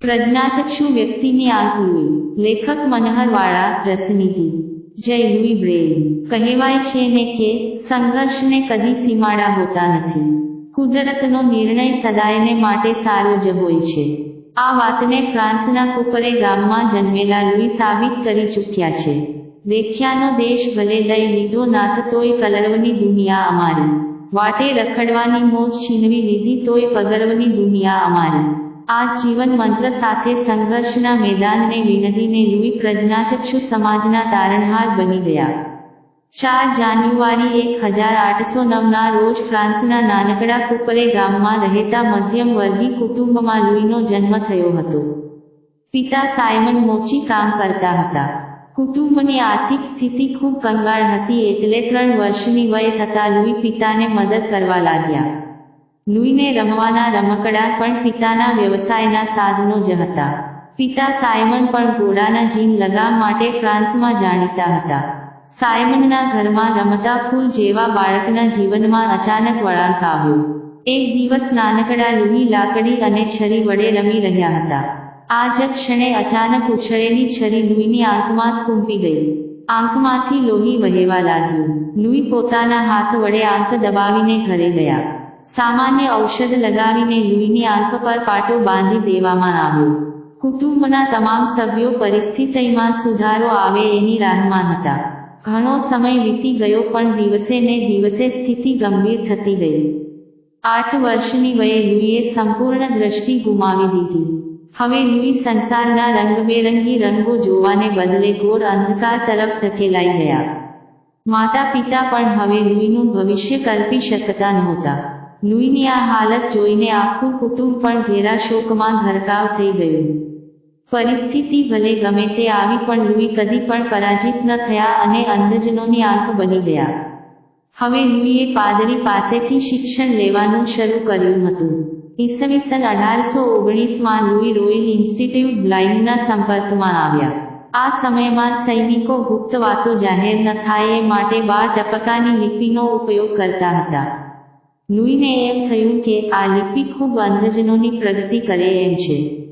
પ્રજ્ઞાચક્ષુ વ્યક્તિની આંખ લેખક મનહરવાળા રસનીતિ જય લુઈ બ્રેન કહેવાય છે ને કે સંઘર્ષને કદી સીમાડા હોતા નથી. કુદરતનો નિર્ણય સદાયને માટે સારો જ હોય છે. આ વાતને ફ્રાન્સના કુપરે ગામમાં જન્મેલા લુઈ સાબિત કરી ચૂક્યા છે. દેખ્યાનો દેશ ભલે લઈ લીધો નાથ તોય કલરવની દુનિયા અમારી. વાટે રખડવાની મોજ છીનવી લીધી તોય પગરવની દુનિયા અમારી. આ જીવન મંત્ર સાથે સંઘર્ષના મેદાનને વિનદીને લુઈ પ્રજ્ઞાચક્ષુ સમાજના તારણહાર બની ગયા. ચાર જાન્યુઆરી એક હજાર આઠસો નવના રોજ ફ્રાન્સના નાનકડા કુપરે ગામમાં રહેતા મધ્યમ વર્ગી કુટુંબમાં લુઈનો જન્મ થયો હતો. પિતા સાયમન મોચી કામ કરતા હતા. કુટુંબની આર્થિક સ્થિતિ ખૂબ કંગાળ હતી એટલે ત્રણ વર્ષની વય થતા લુઈ પિતાને મદદ કરવા લાગ્યા. લુઈને રમવાના રમકડા પણ પિતાના વ્યવસાયના સાધનો જ હતા. પિતા સાયમન પણ ઘોડાના જીમ લગામ માટે ફ્રાન્સમાં જાણીતા હતા. સાયમનના ઘરમાં રમતા ફૂલ જેવા બાળકના જીવનમાં અચાનક વળાંક આવ્યો. એક દિવસ નાનકડા લુહી લાકડી અને છરી વડે રમી રહ્યા હતા. આ જ ક્ષણે અચાનક ઉછળેલી છરી લુઈની આંખમાં ખૂંપી ગઈ. આંખમાંથી લોહી વહેવા લાગ્યું. લુઈ પોતાના હાથ વડે આંખ દબાવીને ઘરે ગયા. સામાન્ય ઔષધ લગાવીને લુઈની આંખ પર પાટો બાંધી દેવામાં આવ્યો. કુટુંબના તમામ સભ્યો પરિસ્થિતિમાં સુધારો આવે એની રાહમાં હતા. ઘણો સમય વીતી ગયો પણ દિવસે ને દિવસે સ્થિતિ ગંભીર થતી ગઈ. આઠ વર્ષની વયે લુઈએ સંપૂર્ણ દ્રષ્ટિ ગુમાવી દીધી. હવે લુઈ સંસારના રંગબેરંગી રંગો જોવાને બદલે ઘોર અંધકાર તરફ ધકેલાઈ ગયા. માતા પિતા પણ હવે લુઈનું ભવિષ્ય કલ્પી શકતા નહોતા. લુઈની આ હાલત જોઈને આખું કુટુંબ પણ ઘેરા શોકમાં ઘરકાવ થઈ ગયું. પરિસ્થિતિ ભલે ગમે તે આવી પણ લુઈ કદી પણ પરાજિત ન થયા અને અંધજનોની આંખ બની ગયા. હવે લુઈએ પાદરી પાસેથી શિક્ષણ લેવાનું શરૂ કર્યું હતું. ઈસવીસન અઢારસો ઓગણીસમાં લુઈ રોયલ ઇન્સ્ટિટ્યૂટ બ્લાઇન્ડના સંપર્કમાં આવ્યા. આ સમયમાં સૈનિકો ગુપ્ત વાતો જાહેર ન થાય એ માટે બાર ટપકાની લિપિનો ઉપયોગ કરતા હતા. લુઈને એમ થયું કે આ લિપિ ખૂબ અંધજનોની પ્રગતિ કરે એમ છે.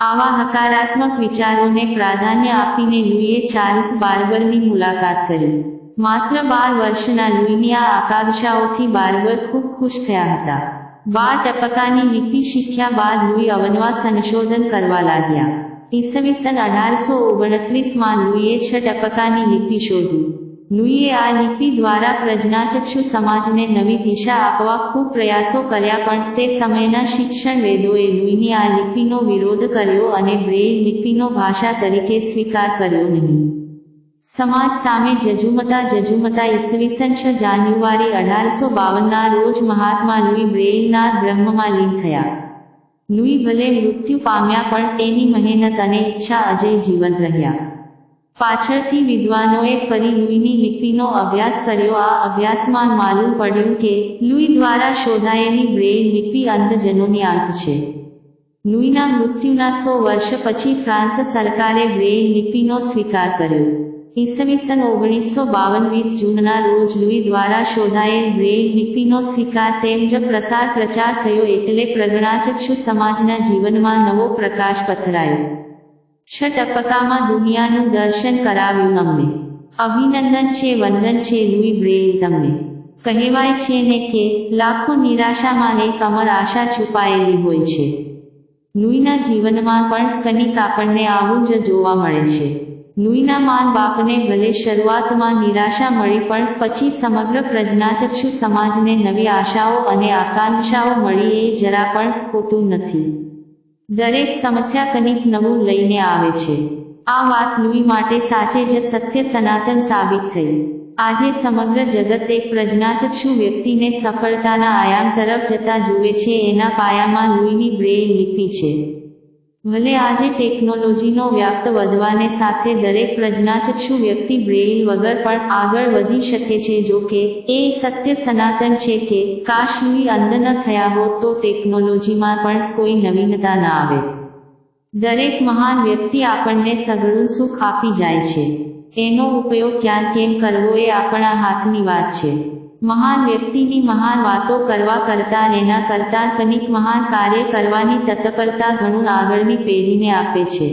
આવા હકારાત્મક વિચારોને પ્રાધાન્ય આપીને લુઈએ ચાર્લ્સ બાર્બરની મુલાકાત કરી. માત્ર બાર વર્ષના લુઈની આ આકાંક્ષાઓથી બાર્બર ખૂબ ખુશ થયા હતા. બાર ટપકાની લિપિ શીખ્યા બાદ લુઈ અવનવા સંશોધન કરવા લાગ્યા. ઈસવીસન અઢારસો ઓગણત્રીસમાં લુઈએ છ ટપકાની લિપિ શોધી. લુઈએ આ લિપિ દ્વારા પ્રજ્ઞાચક્ષુ સમાજને નવી દિશા આપવા ખૂબ પ્રયાસો કર્યા પણ તે સમયના શિક્ષણ વેદોએ લુઈની આ લિપિનો વિરોધ કર્યો અને બ્રેઇલ લિપિનો ભાષા તરીકે સ્વીકાર કર્યો નહીં. સમાજ સામે જજુમતા જજુમતા ઈસવીસન છ જાન્યુઆરી અઢારસો બાવનના રોજ મહાત્મા લુઈ બ્રેઇલના બ્રહ્મમાં લીન થયા. લુઈ ભલે મૃત્યુ પામ્યા પણ તેની મહેનત અને ઈચ્છા અજય જીવંત રહ્યા. પાછળથી વિદ્વાનોએ ફરી લુઈની લિપિનો અભ્યાસ કર્યો. આ અભ્યાસમાં માલુમ પડ્યું કે લુઈ દ્વારા શોધાયેલી બ્રેઇલ લિપિ અંધજનોની આંખ છે. લુઈના મૃત્યુના સો વર્ષ પછી ફ્રાન્સ સરકારે બ્રેઇલ લિપિનો સ્વીકાર કર્યો. ઈસવીસન ઓગણીસો બાવન વીસ જૂનના રોજ લુઈ દ્વારા શોધાયેલ બ્રેઇલ લિપિનો સ્વીકાર તેમજ પ્રસાર પ્રચાર થયો એટલે પ્રજ્ઞાચક્ષુ સમાજના જીવનમાં નવો પ્રકાશ પથરાયો. છ ટપકામાં દુનિયાનું દર્શન કરાવ્યું અમને અભિનંદન છે, વંદન છે, લુઈ બ્રેલ તમને. કહેવાય છે ને કે, લાખો નિરાશામાં એક અમર આશા છુપાયેલી હોય છે. લુઈના જીવનમાં પણ કનિક આપણને આવું જ જોવા મળે છે. લુઈના માન બાપને ભલે શરૂઆતમાં નિરાશા મળી પણ પછી સમગ્ર પ્રજ્ઞાચક્ષુ સમાજને નવી આશાઓ અને આકાંક્ષાઓ મળી એ જરા પણ ખોટું નથી. દરેક સમસ્યા કનિક નવું લઈને આવે છે. આ વાત લુઈ માટે સાચે જ સત્ય સનાતન સાબિત થઈ. આજે સમગ્ર જગત એક પ્રજ્ઞાચક્ષુ વ્યક્તિને સફળતાના આયામ તરફ જતા જુએ છે, એના પાયામાં લુઈની બ્રેઇલ લિપિ છે. ભલે આજે ટેકનોલોજીનો વ્યાપ્ત વધવાને સાથે દરેક પ્રજ્ઞાચક્ષુ વ્યક્તિ બ્રેઇલ વગર પણ આગળ વધી શકે છે. જો કે, એ સત્ય સનાતન છે કે કાશ્મીર અંધ ન થયા હોત તો ટેકનોલોજીમાં પણ કોઈ નવીનતા ન આવે. દરેક મહાન વ્યક્તિ આપણને સઘળું સુખ આપી જાય છે. એનો ઉપયોગ ક્યાં કેમ કરવો એ આપણા હાથની વાત છે. મહાન વ્યક્તિની મહાન વાતો કરવા કરતા એના કરતા કનિક મહાન કાર્ય કરવાની તત્પરતા ઘણું આગળની પેઢીને આપે છે.